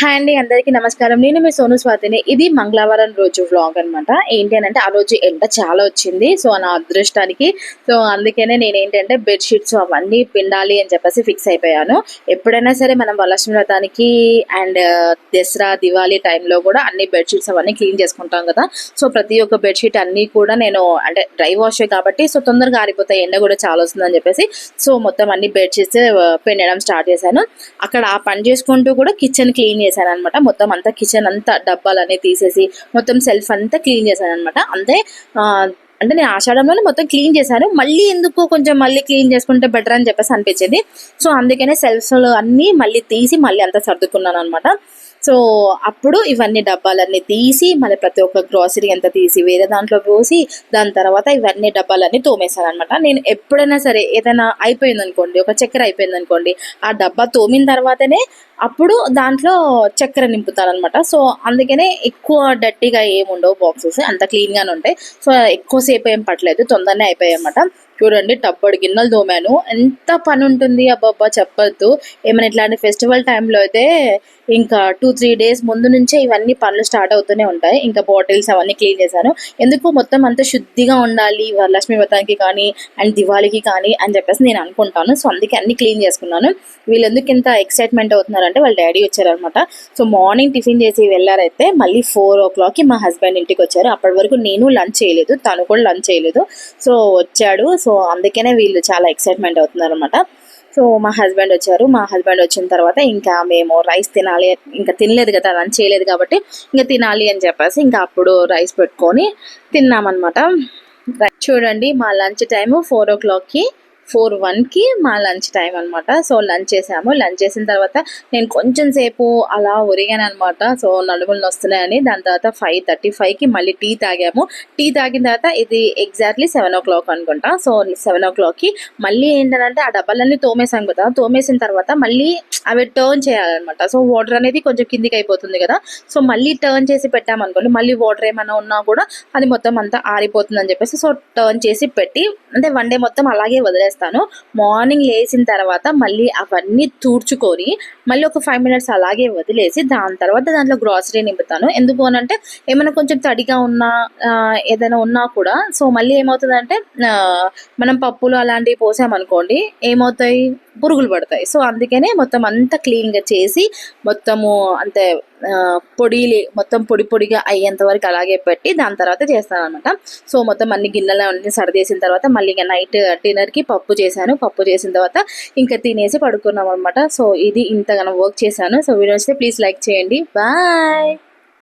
Hi అండి అందరికీ నమస్కారం. నేను మీ సోను స్వాతిని. ఇది మంగళవారం రోజు వ్లాగ్ అనమాట ఏంటి అని అంటే ఆ రోజు ఎండ చాలా వచ్చింది. సో నా అదృష్టానికి సో అందుకనే నేను ఏంటంటే బెడ్షీట్స్ అవన్నీ పిండాలి అని చెప్పేసి ఫిక్స్ అయిపోయాను. ఎప్పుడైనా సరే మనం వరలక్ష్మి వ్రతానికి అండ్ uh, దసరా దివాళీ టైంలో కూడా అన్ని బెడ్షీట్స్ అవన్నీ క్లీన్ చేసుకుంటాం కదా. సో ప్రతి ఒక్క బెడ్షీట్ అన్నీ కూడా నేను అంటే డ్రై వాష్ కాబట్టి సో తొందరగా ఆరిపోతాయి ఎండ కూడా చాలా వస్తుందని చెప్పేసి సో మొత్తం అన్ని బెడ్షీట్స్ uh, పిండడం స్టార్ట్ చేశాను. అక్కడ ఆ పని చేసుకుంటూ కూడా కిచెన్ క్లీన్ చేశాను మొత్తం అంతా కిచెన్ అంతా డబ్బాలన్నీ తీసేసి మొత్తం సెల్ఫ్ అంతా క్లీన్ చేశాను అంతే ఆ, అంటే నేను ఆషాఢంలోనే మొత్తం క్లీన్ చేశాను. మళ్ళీ ఎందుకు కొంచెం మళ్ళీ క్లీన్ చేసుకుంటే బెటర్ అని చెప్పేసి అనిపించింది. సో అందుకనే సెల్ఫ్లో అన్నీ మళ్ళీ తీసి మళ్ళీ అంతా సర్దుకున్నాను అనమాట సో అప్పుడు ఇవన్నీ డబ్బాలన్నీ తీసి మళ్ళీ ప్రతి ఒక్క గ్రాసరీ అంతా తీసి వేరే దాంట్లో పోసి దాని తర్వాత ఇవన్నీ డబ్బాలన్నీ తోమేశాను అనమాట నేను ఎప్పుడైనా సరే ఏదైనా అయిపోయింది అనుకోండి ఒక చక్కెర అయిపోయింది అనుకోండి ఆ డబ్బా తోమిన తర్వాతనే అప్పుడు దాంట్లో చక్కెర నింపుతాను అనమాట సో అందుకనే ఎక్కువ డట్టిగా ఏముండవు బాక్సెస్ అంత క్లీన్గానే ఉంటాయి. సో ఎక్కువ ఎక్కువసేపు ఏం పట్టలేదు తొందరనే అయిపోయాయి అనమాట చూడండి టప్పడు గిన్నెలు తోమాను. ఎంత పని ఉంటుంది అబ్బాబ్బా చెప్పొద్దు. ఏమైనా ఇట్లాంటి ఫెస్టివల్ టైంలో అయితే ఇంకా టూ త్రీ డేస్ ముందు నుంచే ఇవన్నీ పనులు స్టార్ట్ అవుతూనే ఉంటాయి. ఇంకా బాటిల్స్ అవన్నీ క్లీన్ చేశాను. ఎందుకు మొత్తం అంత శుద్ధిగా ఉండాలి వరలక్ష్మి వ్రతానికి కానీ అండ్ దివాళీకి కానీ అని చెప్పేసి నేను అనుకుంటాను. సో అందుకే అన్ని క్లీన్ చేసుకున్నాను. వీళ్ళు ఎందుకు ఇంత ఎక్సైట్మెంట్ అవుతున్నారంటే వాళ్ళ డాడీ వచ్చారనమాట సో మార్నింగ్ టిఫిన్ చేసి వెళ్ళారైతే మళ్ళీ ఫోర్ ఓ క్లాక్కి మా హస్బెండ్ ఇంటికి వచ్చారు. అప్పటి వరకు నేను లంచ్ చేయలేదు తను కూడా లంచ్ చేయలేదు. సో వచ్చాడు. సో సో అందుకనే వీళ్ళు చాలా ఎక్సైట్మెంట్ అవుతున్నారు అనమాట సో మా హస్బెండ్ వచ్చారు. మా హస్బెండ్ వచ్చిన తర్వాత ఇంకా మేము రైస్ తినాలి ఇంకా తినలేదు కదా లంచ్ చేయలేదు కాబట్టి ఇంకా తినాలి అని చెప్పేసి ఇంకా అప్పుడు రైస్ పెట్టుకొని తిన్నామన్నమాట. చూడండి మా లంచ్ టైము ఫోర్ ఓ క్లాక్కి ఫోర్ వన్కి మా లంచ్ టైం అనమాట సో లంచ్ చేసాము. లంచ్ చేసిన తర్వాత నేను కొంచెం సేపు అలా ఒరిగాను అనమాట సో నడుములు వస్తున్నాయని దాని తర్వాత ఫైవ్ థర్టీ ఫైవ్కి మళ్ళీ టీ తాగాము. టీ తాగిన తర్వాత ఇది ఎగ్జాక్ట్లీ సెవెన్ ఓ క్లాక్ అనుకుంటా. సో సెవెన్ ఓ క్లాక్కి మళ్ళీ ఏంటంటే ఆ డబ్బాలన్నీ తోమేసాం కదా. తోమేసిన తర్వాత మళ్ళీ అవి టర్న్ చేయాలన్నమాట. సో వాటర్ అనేది కొంచెం కిందికి అయిపోతుంది కదా. సో మళ్ళీ టర్న్ చేసి పెట్టామనుకోండి మళ్ళీ వాటర్ ఏమైనా ఉన్నా కూడా అది మొత్తం అంతా ఆరిపోతుందని చెప్పేసి సో టర్న్ చేసి పెట్టి అంటే వన్ డే మొత్తం అలాగే చేస్తాను. మార్నింగ్ లేచిన తర్వాత మళ్ళీ అవన్నీ తూడ్చుకొని మళ్ళీ ఒక ఫైవ్ మినిట్స్ అలాగే వదిలేసి దాని తర్వాత దాంట్లో గ్రాసరీ నింపుతాను. ఎందుకు అని అంటే ఏమైనా కొంచెం తడిగా ఉన్నా ఏదైనా ఉన్నా కూడా సో మళ్ళీ ఏమవుతుందంటే మనం పప్పులు అలాంటివి పోసామనుకోండి ఏమవుతాయి? పురుగులు పడతాయి. సో అందుకనే మొత్తం అంతా క్లీన్గా చేసి మొత్తము అంతే పొడి లే- మొత్తం పొడి పొడిగా అయ్యేంత వరకు అలాగే పెట్టి దాని తర్వాత చేస్తాను అనమాట సో మొత్తం అన్ని గిన్నెలు అన్ని సరిదేసిన తర్వాత మళ్ళీ ఇంకా నైట్ డిన్నర్కి పప్పు చేశాను. పప్పు చేసిన తర్వాత ఇంకా తినేసి పడుకున్నాం అనమాట సో ఇది ఇంతగానో వర్క్ చేశాను. సో వీడియో వస్తే ప్లీజ్ లైక్ చేయండి. బాయ్!